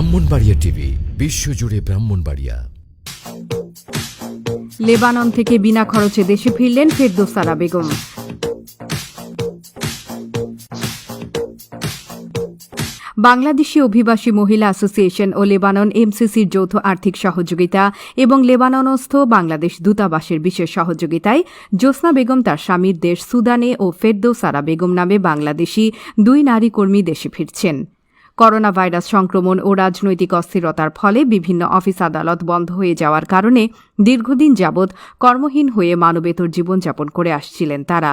Brahmanbaria TV, বিশ্বজুড়ে Brahmanbaria. Lebanon থেকে বিনা খরচে দেশে ফিরলেন ফেরদৌসারা বেগম। বাংলাদেশি অভিবাসী মহিলা অ্যাসোসিয়েশন ও লেবানন এমসিসির যৌথ আর্থিক সহযোগিতা এবং লেবাননস্থ বাংলাদেশ দূতাবাসের বিশেষ সহযোগিতায় জ্যোৎস্না বেগম তার স্বামীর দেশ সুদানে ও ফেরদৌসারা বেগম নামে বাংলাদেশি দুই নারী কর্মী দেশে ফিরছেন। করোনা ভাইরাস সংক্রমণ ও রাজনৈতিক অস্থিরতার ফলে বিভিন্ন অফিস আদালত বন্ধ হয়ে যাওয়ার কারণে দীর্ঘদিন যাবৎ কর্মহীন হয়ে মানবেতর জীবনযাপন করে আসছিলেন তারা।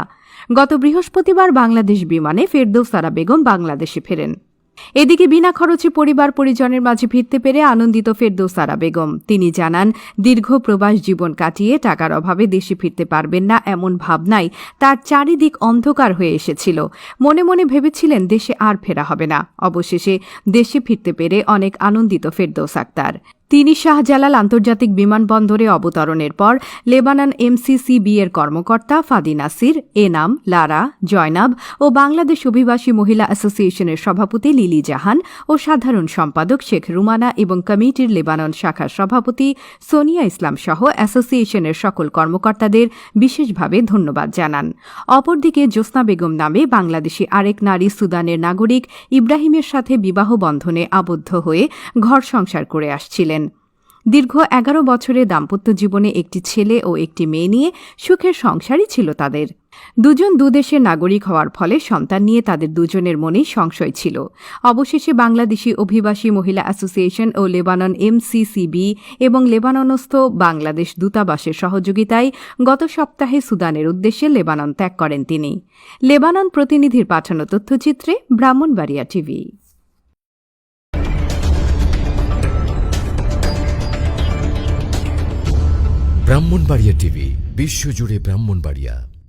গত বৃহস্পতিবার বাংলাদেশ বিমানে ফেরদৌসারা বেগম বাংলাদেশে ফেরেন। এদিকে বিনা খরচে পরিবার পরিজনের মাঝে ফিরতে পেরে আনন্দিত ফেরদৌসারা বেগম। তিনি জানান, দীর্ঘ প্রবাস জীবন কাটিয়ে টাকার অভাবে দেশে ফিরতে পারবেন না এমন ভাবনায় তার চারিদিক অন্ধকার হয়ে এসেছিল। মনে মনে ভেবেছিলেন দেশে আর ফেরা হবে না। অবশেষে দেশে ফিরতে পেরে অনেক আনন্দিত ফেরদৌস আক্তার। তিনি শাহজালাল আন্তর্জাতিক বিমানবন্দরে অবতরণের পর লেবানন এমসিসিবি এর কর্মকর্তা ফাদি নাসির, এনাম, লারা, জয়নাব ও বাংলাদেশ অভিবাসী মহিলা অ্যাসোসিয়েশনের সভাপতি লিলি জাহান ও সাধারণ সম্পাদক শেখ রুমানা এবং কমিটির লেবানন শাখার সভাপতি সোনিয়া ইসলাম সহ অ্যাসোসিয়েশনের সকল কর্মকর্তাদের বিশেষভাবে ধন্যবাদ জানান। অপরদিকে জ্যোৎস্না বেগম নামে বাংলাদেশি আরেক নারী সুদানের নাগরিক ইব্রাহিমের সাথে বিবাহ বন্ধনে আবদ্ধ হয়ে ঘর সংসার করে আসছিলেন। দীর্ঘ এগারো বছরের দাম্পত্য জীবনে একটি ছেলে ও একটি মেয়ে নিয়ে সুখের সংসারই ছিল তাদের। দুজন দুদেশের নাগরিক হওয়ার ফলে সন্তান নিয়ে তাদের দুজনের মনেই সংশয় ছিল। অবশেষে বাংলাদেশি অভিবাসী মহিলা অ্যাসোসিয়েশন ও লেবানন এমসিসিবি এবং লেবাননস্থ বাংলাদেশ দূতাবাসের সহযোগিতায় গত সপ্তাহে সুদানের উদ্দেশ্যে লেবানন ত্যাগ করেন তিনি। লেবানন প্রতিনিধির পাঠানো তথ্যচিত্রে ব্রাহ্মণবাড়িয়া টিভি। ব্রাহ্মণবাড়িয়া টিভি বিশ্বজুড়ে ব্রাহ্মণবাড়িয়া।